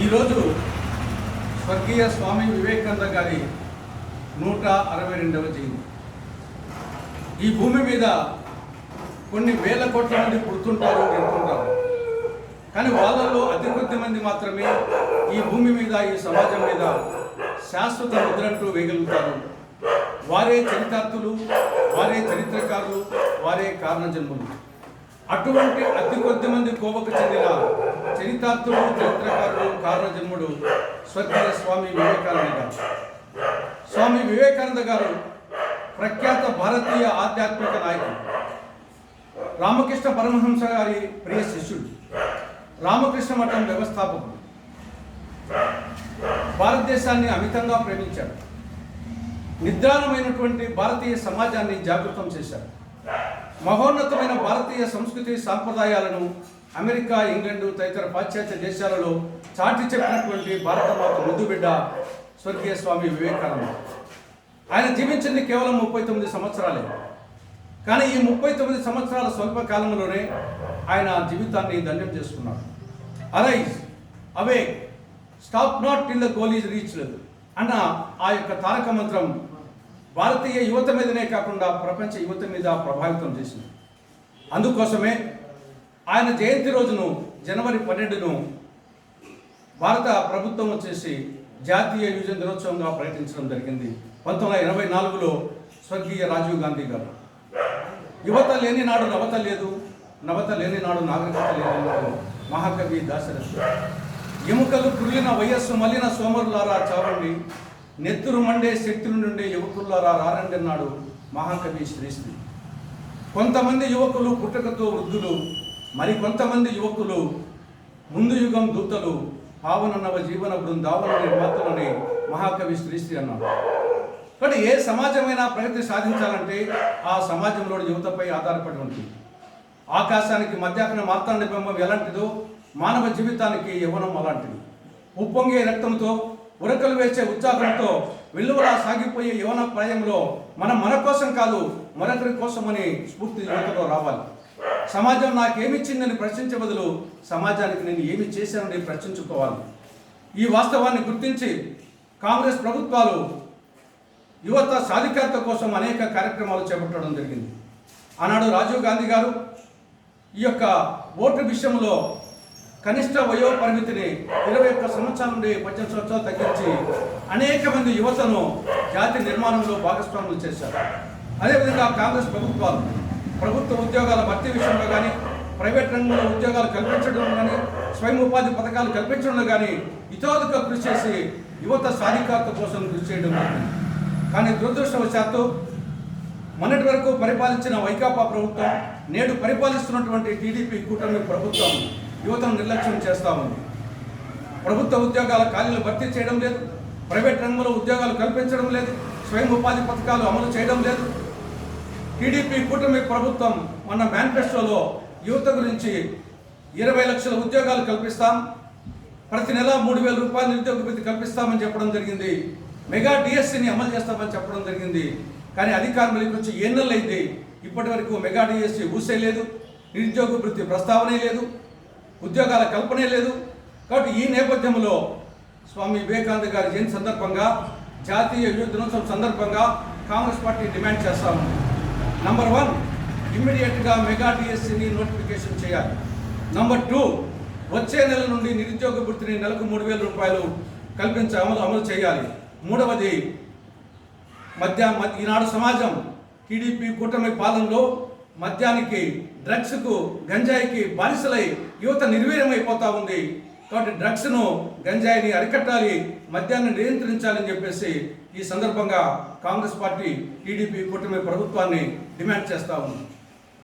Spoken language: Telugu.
ఈరోజు స్వర్గీయ స్వామి వివేకానంద గారి నూట అరవై రెండవ జయంతి. ఈ భూమి మీద కొన్ని వేల కోట్ల మంది పుడుతుంటారు వెళ్తుంటారు కానీ వాళ్ళలో అతి కొద్ది మంది మాత్రమే ఈ భూమి మీద ఈ సమాజం మీద శాశ్వత ముద్రంటూ వేయగలుగుతారు. వారే చరితార్థులు వారే చరిత్రకారులు వారే కారణజన్ములు. అటువంటి అతి కొద్ది మంది కోవకు చెందిన చరితార్థుడు చరిత్రకారుడు కారణజన్ముడు స్వర్గీయ స్వామి వివేకానంద గారు. స్వామి వివేకానంద గారు ప్రఖ్యాత భారతీయ ఆధ్యాత్మిక నాయకుడు. రామకృష్ణ పరమహంస గారి ప్రియ శిష్యుడు. రామకృష్ణ మఠం వ్యవస్థాపకుడు. భారతదేశాన్ని అమితంగా ప్రేమించాడు. నిద్రాణమైనటువంటి భారతీయ సమాజాన్ని జాగృతం చేశారు మహోన్నతమైన భారతీయ సంస్కృతి సాంప్రదాయాలను అమెరికా ఇంగ్లాండ్ తదితర పాశ్చాత్య దేశాలలో చాటి చెప్పినటువంటి భారతమాత ముద్దు బిడ్డ స్వర్గీయ స్వామి వివేకానంద. ఆయన జీవించింది కేవలం ముప్పై తొమ్మిది సంవత్సరాలే. కానీ ఈ ముప్పై తొమ్మిది సంవత్సరాల స్వల్ప కాలంలోనే ఆయన జీవితాన్ని దండం చేసుకున్నాడు. Arise awake stop not till the goal is reached అన్న ఆ యొక్క తారక మంత్రం భారతీయ యువత మీదనే కాకుండా ప్రపంచ యువత మీద ప్రభావితం చేసింది. అందుకోసమే ఆయన జయంతి రోజును జనవరి పన్నెండును భారత ప్రభుత్వం వచ్చేసి జాతీయ యువజన దినోత్సవంగా ప్రకటించడం జరిగింది. పంతొమ్మిది వందల ఎనభై నాలుగులో స్వర్గీయ రాజీవ్ గాంధీ గారు. యువత లేని నాడు నవత లేదు నవత లేని నాడు నాగరికత లేదు మహాకవి దాశరథి ఎముకలు కురిలిన వయస్సు మలిన సోమరులారా చావండి నెత్తురు మండే శక్తుల నుండి యువకులారా రారండి అన్నాడు మహాకవి శ్రీశ్రీ. కొంతమంది యువకులు పుట్టకతో వృద్ధులు మరి కొంతమంది యువకులు ముందు యుగం దూతలు పావన జీవన బృందావన నిర్మాతలని మహాకవి శ్రీశ్రీ అన్నాడు కాబట్టి ఏ సమాజమైనా ప్రగతి సాధించాలంటే ఆ సమాజంలోని యువతపై ఆధారపడి ఉంటుంది. ఆకాశానికి మధ్యాహ్న మార్తాండ బింబం ఎలాంటిదో మానవ జీవితానికి యవ్వనం అలాంటిది. ఉప్పొంగే రక్తంతో ఉరకలు వేసే ఉత్సాహంతో వెల్లువలా సాగిపోయే యవన ప్రాయంలో మనం మన కోసం కాదు మరొకరి కోసమని స్ఫూర్తి యువతలో రావాలి. సమాజం నాకేమిచ్చిందని ప్రశ్నించే బదులు సమాజానికి నేను ఏమి చేశానని ప్రశ్నించుకోవాలి. ఈ వాస్తవాన్ని గుర్తించి కాంగ్రెస్ ప్రభుత్వాలు యువత సాధికారత కోసం అనేక కార్యక్రమాలు చేపట్టడం జరిగింది. ఆనాడు రాజీవ్ గాంధీ గారు ఈ యొక్క ఓటు విషయంలో కనిష్ట వయో పరిమితిని ఇరవై ఒక్క సంవత్సరాల నుండి పద్దెనిమిది సంవత్సరాలు తగ్గించి అనేక మంది యువతను జాతి నిర్మాణంలో భాగస్వాములు చేశారు. అదేవిధంగా కాంగ్రెస్ ప్రభుత్వాలు ప్రభుత్వ ఉద్యోగాల భర్తీ విషయంలో కానీ ప్రైవేట్ రంగంలో ఉద్యోగాలు కల్పించడంలో కానీ స్వయం ఉపాధి పథకాలు కల్పించడంలో కానీ ఇతోదిక కృషి చేసి యువత సాధికారత కోసం కృషి చేయడం కానీ దురదృష్టవశాత్తు మొన్నటి వరకు పరిపాలించిన వైకాపా ప్రభుత్వం నేడు పరిపాలిస్తున్నటువంటి టీడీపీ కూటమి ప్రభుత్వం యువతను నిర్లక్ష్యం చేస్తూ ఉంది ప్రభుత్వ ఉద్యోగాల ఖాళీలు భర్తీ చేయడం లేదు. ప్రైవేట్ రంగంలో ఉద్యోగాలు కల్పించడం లేదు. స్వయం ఉపాధి పథకాలు అమలు చేయడం లేదు. టీడీపీ కూటమి ప్రభుత్వం మన మేనిఫెస్టోలో యువత గురించి ఇరవై లక్షల ఉద్యోగాలు కల్పిస్తాం. ప్రతి నెల మూడు వేల రూపాయల నిరుద్యోగ భృతి కల్పిస్తామని చెప్పడం జరిగింది. మెగా డిఎస్సిని అమలు చేస్తామని చెప్పడం జరిగింది. కానీ అధికారులకు వచ్చి ఏ నెలలు అయింది ఇప్పటి వరకు మెగా డిఎస్సి ఊసేయలేదు నిరుద్యోగ భృతి ప్రస్తావనే లేదు. ఉద్యోగాల కల్పనే లేదు. కాబట్టి ఈ నేపథ్యంలో స్వామి వివేకానంద గారి జయంతి సందర్భంగా జాతీయ యువ దినోత్సవం సందర్భంగా కాంగ్రెస్ పార్టీ డిమాండ్ చేస్తా ఉంది. నంబర్ వన్ ఇమ్మీడియట్గా మెగా డిఎస్సిని నోటిఫికేషన్ చేయాలి. నంబర్ టూ వచ్చే నెల నుండి నిరుద్యోగ వృత్తిని నెలకు మూడు వేల రూపాయలు కల్పించే అమలు అమలు చేయాలి. మూడవది మధ్య ఈనాడు సమాజం టీడీపీ కూటమి పాలనలో మద్యానికి డ్రగ్స్కు గంజాయికి బానిసలై యువత నిర్వీర్యమైపోతా ఉంది. కాబట్టి డ్రగ్స్ను గంజాయిని అరికట్టాలి మద్యాన్ని నియంత్రించాలని చెప్పేసి ఈ సందర్భంగా కాంగ్రెస్ పార్టీ టీడీపీ కూటమి ప్రభుత్వాన్ని డిమాండ్ చేస్తూ ఉంది.